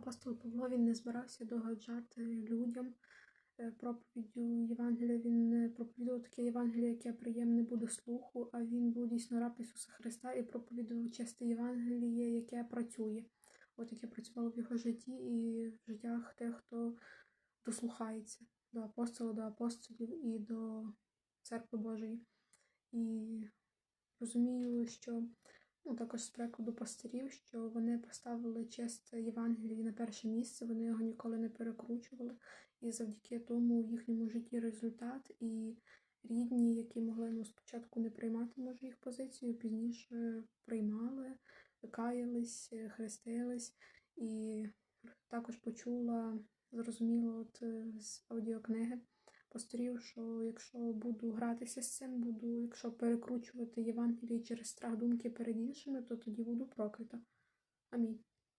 апостол Павло він не збирався догаджати людям е, проповіддю Євангелія. Він не проповідував таке Євангеліє, яке приємне буде слуху, а він був дійсно раб Ісуса Христа і проповідував чисте Євангеліє, яке працює. От яке працювало в його житті і в життях тих, хто дослухається до апостола, до апостолів і до церкви Божої. І розумію, що ну, також з прикладу пастирів, що вони поставили чисте Євангеліє на перше місце, вони його ніколи не перекручували. І завдяки тому в їхньому житті результат і рідні, які могли ну, спочатку не приймати може їх позицію, пізніше приймали, каялись, хрестились. І також почула, зрозуміло, от е, з аудіокниги пастирів, що якщо буду гратися з цим, буду, якщо перекручувати Євангелії через страх думки перед іншими, то тоді буду проклята. Амінь.